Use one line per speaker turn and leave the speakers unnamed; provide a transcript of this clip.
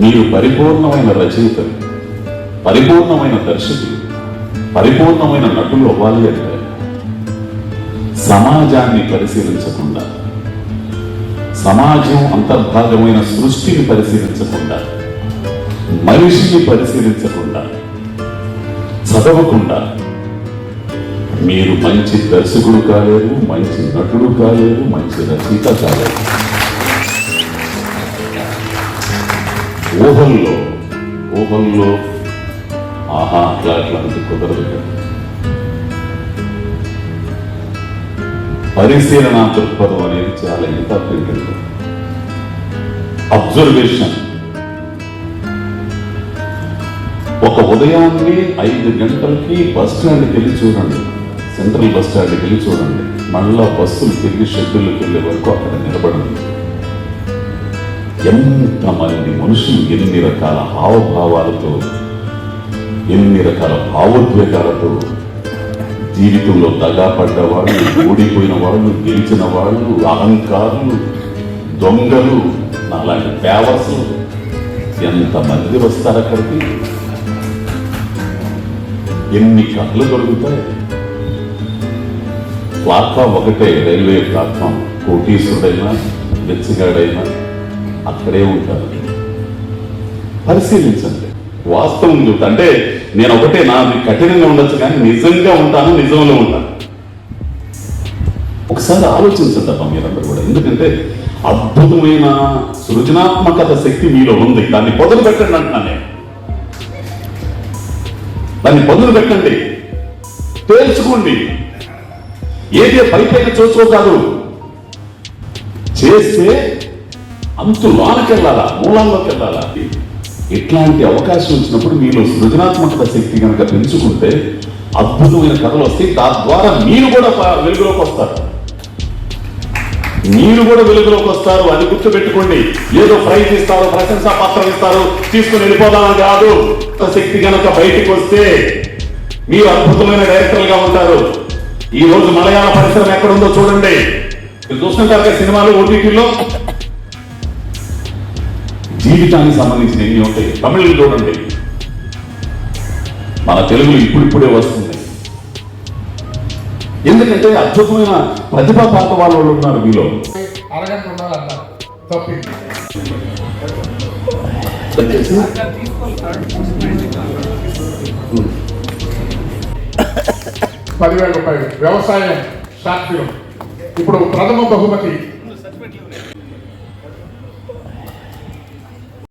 మీరు పరిపూర్ణమైన రచయితలు పరిపూర్ణమైన దర్శకులు పరిపూర్ణమైన నటులు అవ్వాలి అంటే సమాజాన్ని పరిశీలించకుండా సమాజం అంతర్భాగమైన సృష్టిని పరిశీలించకుండా మనిషిని పరిశీలించకుండా చదవకుండా మీరు మంచి దర్శకుడు కాలేరు మంచి నటుడు కాలేరు మంచి రచయిత కాలేరు. ఊహల్లో ఊహల్లో ఆహా అట్లా అట్లా కుదరదు పరిశీలన దృక్పథం అనేది చాలా ఇంపార్టెంట్ అండి. అబ్జర్వేషన్. ఒక ఉదయాన్నే ఐదు గంటలకి బస్ స్టాండ్కి వెళ్ళి చూడండి. సెంట్రల్ బస్ స్టాండ్కి వెళ్ళి చూడండి. మళ్ళా బస్సులు తిరిగి షెడ్యూల్కి వెళ్ళే వరకు అక్కడ నిలబడండి. మనల్ని మనుషులు ఎన్ని రకాల హావభావాలతో ఎన్ని రకాల భావోద్వేగాలతో జీవితంలో దగా పడ్డ వాళ్ళు ఓడిపోయిన వాళ్ళు గెలిచిన వాళ్ళు అహంకారులు దొంగలు అలాంటి పేవర్సులు ఎంతమంది వస్తారు అక్కడికి? ఎన్ని కథలు దొరుకుతాయి? ప్లాట్ఫామ్ ఒకటే రైల్వే ప్లాట్ఫామ్ కోటీశ్వరుడైనా బెచ్చగాడైనా అక్కడే ఉంటారు పరిశీలించండి. వాస్తవం చూడండి. అంటే నేను ఒకటే నా కఠినంగా ఉండొచ్చు కానీ నిజంగా ఉంటాను నిజంలో ఉంటాను. ఒకసారి ఆలోచించండి అబ్బా మీరందరూ కూడా. ఎందుకంటే అద్భుతమైన సృజనాత్మకత శక్తి మీలో ఉంది. దాన్ని పొదలు పెట్టండి అంటున్నాను నేను. దాన్ని పొందులు పెట్టండి. తేల్చుకోండి. ఏది పైపైన చూసుకో కాదు చేస్తే అంత లోనకి వెళ్ళాలా మూలంలోకి వెళ్ళాలా ఇట్లాంటి అవకాశం వచ్చినప్పుడు మీలో సృజనాత్మకత శక్తి కనుక పెంచుకుంటే అద్భుతమైన కథలు వస్తాయి. తద్వారా మీరు కూడా వెలుగులోకి వస్తారు. మీరు కూడా వెలుగులోకి వస్తారు. అది గుర్తుపెట్టుకోండి. ఏదో ప్రైజ్ ఇస్తారు ప్రశంసా పత్రం ఇస్తారు తీసుకుని వెళ్ళిపోదామని కాదు. ఆ శక్తి కనుక బయటికి వస్తే మీరు అద్భుతమైన డైరెక్టర్లుగా ఉంటారు. ఈ రోజు మలయాళ పరిశ్రమ ఎక్కడుందో చూడండి. మీరు చూస్తుంటారు సినిమాలు ఓటీటీలో? జీవితానికి సంబంధించిన ఎన్ని ఉంటాయి? తమిళ్ చూడండి మన తెలుగులో ఇప్పుడిప్పుడే వస్తుంది. ఎందుకంటే అద్భుతమైన ప్రతిభా పాత వాళ్ళు ఉన్నారు మీలో.
అరగంట పదివేల రూపాయలు. వ్యవసాయం షార్ట్ ఇప్పుడు ప్రథమ బహుమతి